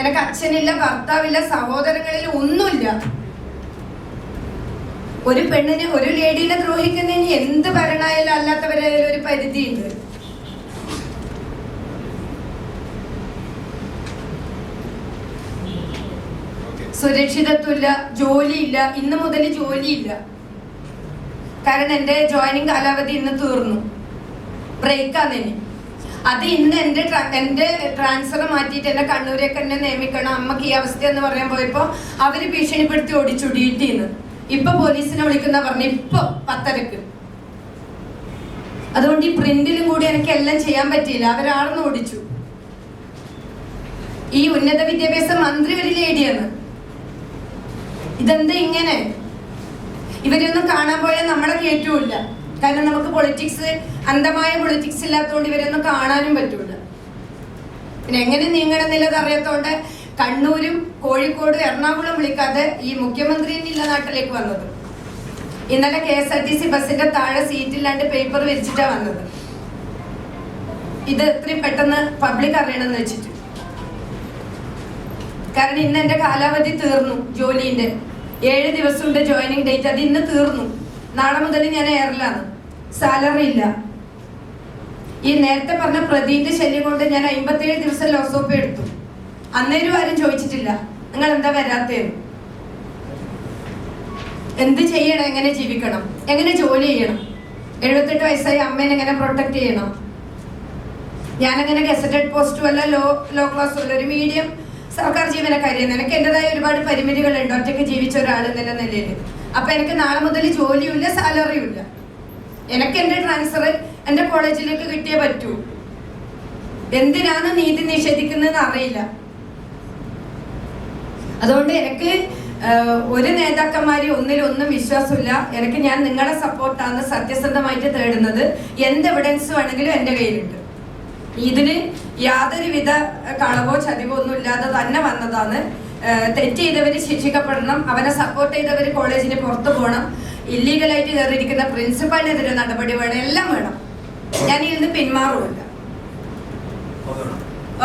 എനിക്ക് അച്ഛനില്ല ഭർത്താവില്ല സഹോദരങ്ങളിൽ ഒന്നുമില്ല. ഒരു പെണ്ണിനെ ഒരു ലേഡീനെ ദ്രോഹിക്കുന്നതിന് എന്ത് ഭരണായാലും അല്ലാത്തവരായാലും ഒരു പരിധിയുണ്ട്. സുരക്ഷിതത്വമില്ല ജോലിയില്ല ഇന്ന് മുതൽ ജോലിയില്ല. കാരണം എന്റെ ജോയിനിങ് കാലാവധി ഇന്ന് തീർന്നു. ബ്രേക്കാണ് ഇനി. അത് ഇന്ന് എന്റെ എന്റെ ട്രാൻസ്ഫർ മാറ്റിയിട്ട് എന്റെ കണ്ണൂരേക്ക് എന്നെ നിയമിക്കണം. അമ്മയ്ക്ക് ഈ അവസ്ഥ എന്ന് പറയാൻ പോയപ്പോ അവർ ഭീഷണിപ്പെടുത്തി ഓടിച്ചു ഡ്യൂട്ടിന്ന് ഇപ്പൊ പോലീസിനെ വിളിക്കുന്ന പറഞ്ഞു ഇപ്പൊ പത്തരക്ക്. അതുകൊണ്ട് ഈ പ്രിന്റിലും കൂടി എനിക്ക് എല്ലാം ചെയ്യാൻ പറ്റിയില്ല. അവരാണെന്ന് ഓടിച്ചു. ഈ ഉന്നത വിദ്യാഭ്യാസ മന്ത്രി ഒരു ലേഡിയാണ്. ഇതെന്താ ഇങ്ങനെ? ഇവരൊന്നും കാണാൻ പോയാൽ നമ്മളെ കേറ്റുമില്ല കാരണം നമുക്ക് പൊളിറ്റിക്സ് അന്ധമായ പൊളിറ്റിക്സ് ഇല്ലാത്തതുകൊണ്ട് ഇവരൊന്നും കാണാനും പറ്റൂല. പിന്നെ എങ്ങനെ നീങ്ങണമെന്നുള്ളത് അറിയാത്തതുകൊണ്ട് കണ്ണൂരും കോഴിക്കോടും എറണാകുളം വിളിക്കാതെ ഈ മുഖ്യമന്ത്രി ഇല്ല നാട്ടിലേക്ക് വന്നത്. ഇന്നലെ K S R T C ബസിന്റെ താഴെ സീറ്റില്ലാണ്ട് പേപ്പർ വിരിച്ചിട്ടാ വന്നത്. ഇത് എത്രയും പെട്ടെന്ന് പബ്ലിക് അറിയണമെന്ന് വെച്ചിട്ട്. കാരണം ഇന്ന് എന്റെ കാലാവധി തീർന്നു ജോലിന്റെ. ഏഴ് ദിവസമുണ്ട് ജോയിനിങ് ഡേറ്റ് അത് ഇന്ന് തീർന്നു. നാളെ മുതൽ ഞാൻ എയറിലാണ് സാലറി ഇല്ല ഈ നേരത്തെ പറഞ്ഞ പ്രതിന്റെ ശല്യം കൊണ്ട് ഞാൻ അമ്പത്തേഴ് ദിവസം ലോസ് ഓഫ് എടുത്തു. അന്നേരം ആരും ചോദിച്ചിട്ടില്ല. നിങ്ങൾ എന്താ വരാത്തേന്ന് എന്ത് ചെയ്യണം? എങ്ങനെ ജീവിക്കണം? എങ്ങനെ ജോലി ചെയ്യണം? എഴുപത്തെട്ട് വയസ്സായി അമ്മേനെ എങ്ങനെ പ്രൊട്ടക്ട് ചെയ്യണം? ഞാനങ്ങനെ ഗസറ്റഡ് പോസ്റ്റും അല്ല ലോ ലോ ക്ലാസ്സും അല്ല ഒരു മീഡിയം സർക്കാർ ജീവനക്കാരിയാണ് എനിക്ക് എന്റെതായ ഒരുപാട് പരിമിതികളുണ്ട്. ഒറ്റയ്ക്ക് ജീവിച്ച ഒരാൾ എന്നുള്ള നിലയിൽ അപ്പൊ എനിക്ക് നാളെ മുതൽ ജോലിയും ഇല്ല സാലറിയും ഇല്ല എനിക്ക് എന്റെ ട്രാൻസ്ഫർ എന്റെ കോളേജിലേക്ക് കിട്ടിയേ പറ്റൂ. എന്തിനാണ് നീതി നിഷേധിക്കുന്നതെന്ന് അറിയില്ല. അതുകൊണ്ട് എനിക്ക് ഒരു നേതാക്കന്മാരെ ഒന്നിലൊന്നും വിശ്വാസമില്ല. എനിക്ക് ഞാൻ നിങ്ങളുടെ സപ്പോർട്ടാണ് സത്യസന്ധമായിട്ട് തേടുന്നത്. എന്ത് എവിഡൻസ് വേണമെങ്കിലും എന്റെ കയ്യിലുണ്ട്. ഇതിന് യാതൊരുവിധ കളവോ ചതിവോ ഒന്നും ഇല്ലാതെ തന്നെ വന്നതാണ്. തെറ്റ് ചെയ്തവർ ശിക്ഷിക്കപ്പെടണം. അവനെ സപ്പോർട്ട് ചെയ്തവർ കോളേജിന് പുറത്തു പോകണം ഇല്ലീഗലായിട്ട് കയറിയിരിക്കുന്ന പ്രിൻസിപ്പാളിനെതിരെ നടപടി വേണം എല്ലാം വേണം. ഞാൻ ഇതിൽ നിന്ന് പിന്മാറുമില്ല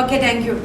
ഓക്കെ താങ്ക് യു